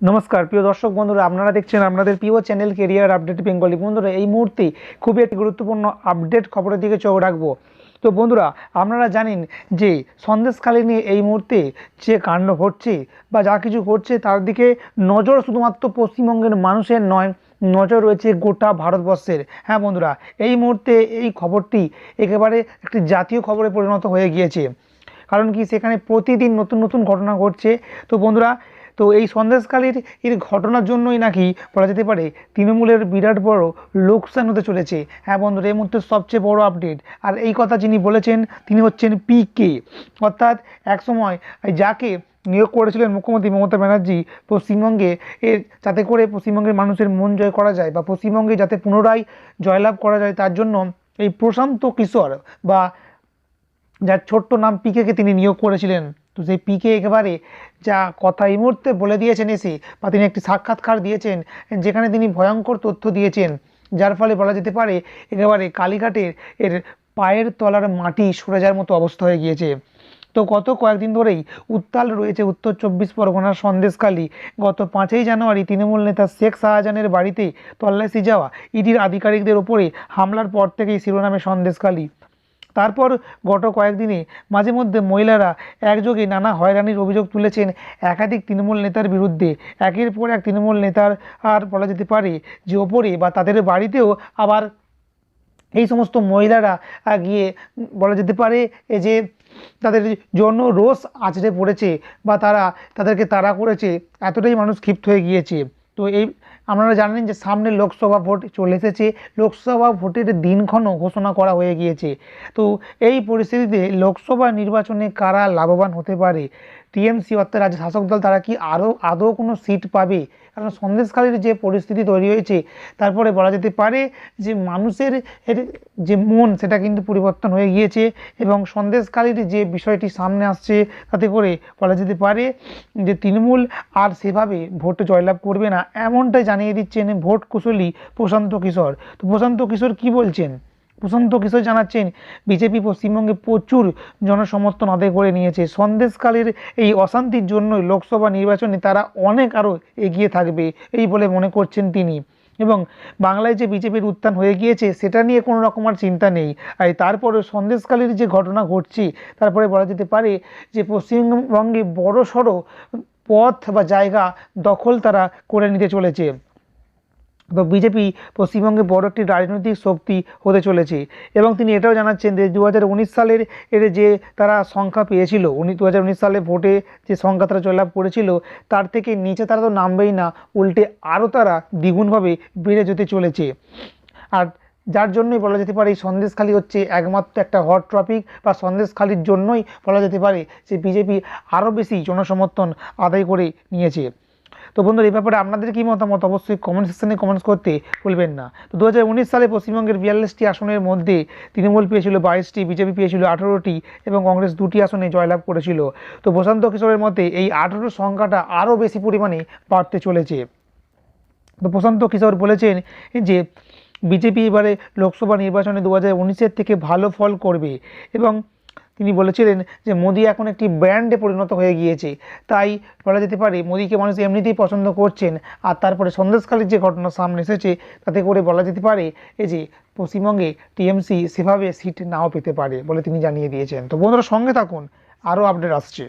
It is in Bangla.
নমস্কার, প্রিয় দর্শক বন্ধুরা, আপনারা দেখছেন আপনাদের প্রিয় চ্যানেল কেরিয়ার আপডেট বেঙ্গলি বন্ধুরা, এই মুহূর্তে খুবই একটি গুরুত্বপূর্ণ আপডেট খবরের দিকে চোখ রাখব। তো বন্ধুরা, আপনারা জানেন যে সন্দেশখালী নিয়ে এই মুহূর্তে যে কাণ্ড ঘটছে বা যা কিছু ঘটছে, তার দিকে নজর শুধুমাত্র পশ্চিমবঙ্গের মানুষের নয়, নজর রয়েছে গোটা ভারতবর্ষের। হ্যাঁ বন্ধুরা, এই মুহূর্তে এই খবরটি একেবারে একটি জাতীয় খবরে পরিণত হয়ে গিয়েছে। কারণ কি, সেখানে প্রতিদিন নতুন নতুন ঘটনা ঘটছে। তো বন্ধুরা তো এই সন্দেশকালীর এর ঘটনার জন্যই নাকি বলা যেতে পারে তৃণমূলের বিরাট বড় লোকসান হতে চলেছে। হ্যাঁ বন্ধুরা, এই মুহূর্তে সবচেয়ে বড় আপডেট আর এই কথা যিনি বলেছেন, তিনি হচ্ছেন পি কে অর্থাৎ একসময় যাকে নিয়োগ করেছিলেন মুখ্যমন্ত্রী মমতা ব্যানার্জি, পশ্চিমবঙ্গে এর যাতে করে পশ্চিমবঙ্গের মানুষের মন জয় করা যায় বা পশ্চিমবঙ্গে যাতে পুনরায় জয়লাভ করা যায়, তার জন্য এই প্রশান্ত কিশোর বা যার ছোট্ট নাম পিকেকে তিনি নিয়োগ করেছিলেন। তো সেই পিকে একেবারে যা কথা এই মুহূর্তে বলে দিয়েছেন এসে, বা তিনি একটি সাক্ষাৎকার দিয়েছেন, যেখানে তিনি ভয়ঙ্কর তথ্য দিয়েছেন, যার ফলে বলা যেতে পারে একেবারে কালীঘাটের এর পায়ের তলার মাটি সরে যাওয়ার মতো অবস্থা হয়ে গিয়েছে। তো গত কয়েকদিন ধরেই উত্তাল রয়েছে উত্তর চব্বিশ পরগনার সন্দেশকালী গত পাঁচই জানুয়ারি তৃণমূল নেতা শেখ শাহজাহানের বাড়িতে তল্লাশি যাওয়া ইডির আধিকারিকদের ওপরে হামলার পর থেকেই শিরোনামে সন্দেশখালী। তারপর গত কয়েকদিনে মাঝে মধ্যে মহিলারা একযোগে নানা হয়রানির অভিযোগ তুলেছেন একাধিক তৃণমূল নেতার বিরুদ্ধে। একের পর এক তৃণমূল নেতার আর বলা যেতে পারে যে ওপরে বা তাদের বাড়িতেও আবার এই সমস্ত মহিলারা গিয়ে বলা যেতে পারে এই যে তাদের জন্য রোষ আছড়ে পড়েছে বা তারা তাদেরকে তাড়া করেছে, এতটাই মানুষ ক্ষিপ্ত হয়ে গিয়েছে। তো এই আপনারা জানেন যে সামনে লোকসভা ভোট চলে এসেছে। লোকসভা ভোটের দিনক্ষণও ঘোষণা করা হয়ে গিয়েছে। তো এই পরিস্থিতিতে লোকসভা নির্বাচনে কারা লাভবান হতে পারে? টিএমসি অর্থাৎ রাজ্য শাসক দল, তারা কি আরও, আদৌ কোনো সিট পাবে? কারণ সন্দেশকালীর যে পরিস্থিতি তৈরি হয়েছে, তারপরে বলা যেতে পারে যে মানুষের যে মন, সেটা কিন্তু পরিবর্তন হয়ে গিয়েছে এবং সন্দেশকালীর যে বিষয়টি সামনে আসছে, তাতে করে বলা যেতে পারে যে তৃণমূল আর সেভাবে ভোট জয়লাভ করবে না, এমনটাই জানিয়ে দিচ্ছেন ভোট কুশলী প্রশান্ত কিশোর। তো প্রশান্ত কিশোর কি বলছেন? প্রশান্ত কিশোর জানাচ্ছেন, বিজেপি পশ্চিমবঙ্গে প্রচুর জনসমর্থন আদায় করে নিয়েছে। সন্দেশকালের এই অশান্তির জন্যই লোকসভা নির্বাচনে তারা অনেক আরও এগিয়ে থাকবে এই বলে মনে করছেন তিনি। এবং বাংলায় যে বিজেপির উত্থান হয়ে গিয়েছে, সেটা নিয়ে কোনো রকম আর চিন্তা নেই। আর তারপরে সন্দেশকালীর যে ঘটনা ঘটছে, তারপরে বলা যেতে পারে যে পশ্চিমবঙ্গে বড় সড়ো পথ বা জায়গা দখল তারা করে নিতে চলেছে। তো বিজেপি পশ্চিমবঙ্গে বড় একটি রাজনৈতিক শক্তি হতে চলেছে। এবং তিনি এটাও জানাচ্ছেন যে দু হাজার উনিশ সালের এর যে তারা সংখ্যা পেয়েছিল, উনি দু হাজার উনিশ সালে ভোটে যে সংখ্যা তারা জয়লাভ করেছিল, তার থেকে নিচে তারা তো নামবেই না, উল্টে আরও তারা দ্বিগুণভাবে বেড়ে যেতে চলেছে। আর যার জন্যই বলা যেতে পারে এই সন্দেশখালি হচ্ছে একমাত্র একটা হট টপিক বা সন্দেশখালির জন্যই বলা যেতে পারে যে বিজেপি আরও বেশি জনসমর্থন আদায় করে নিয়েছে। তো বন্ধুরা, এই ব্যাপারে আপনাদের কী মতামত? অবশ্যই কমেন্ট সেকশনে কমেন্টস করতে ভুলবেন না। তো দু হাজার উনিশ সালে পশ্চিমবঙ্গের বিয়াল্লিশটি আসনের মধ্যে তৃণমূল পেয়েছিল বাইশটি, বিজেপি পেয়েছিল আঠেরোটি এবং কংগ্রেস দুটি আসনে জয়লাভ করেছিল। তো প্রশান্ত কিশোরের মতে এই আঠেরো সংখ্যাটা আরও বেশি পরিমাণে বাড়তে চলেছে। তো প্রশান্ত কিশোর বলেছেন যে বিজেপি এবারে লোকসভা নির্বাচনে দু হাজার থেকে ভালো ফল করবে এবং তিনি বলেছিলেন যে মোদি এখন একটি ব্র্যান্ডে পরিণত হয়ে গিয়েছে। তাই বলা যেতে পারে, মোদিকে মানুষ এমনিতেই পছন্দ করছেন। আর তারপরে সন্দেশকালীর যে ঘটনা সামনে এসেছে, তাতে করে বলা যেতে পারে, এই যে পশ্চিমবঙ্গে টিএমসি সেভাবে সিট নাও পেতে পারে বলে তিনি জানিয়ে দিয়েছেন। তো বন্ধুরা, সঙ্গে থাকুন, আরও আপডেট আসছে।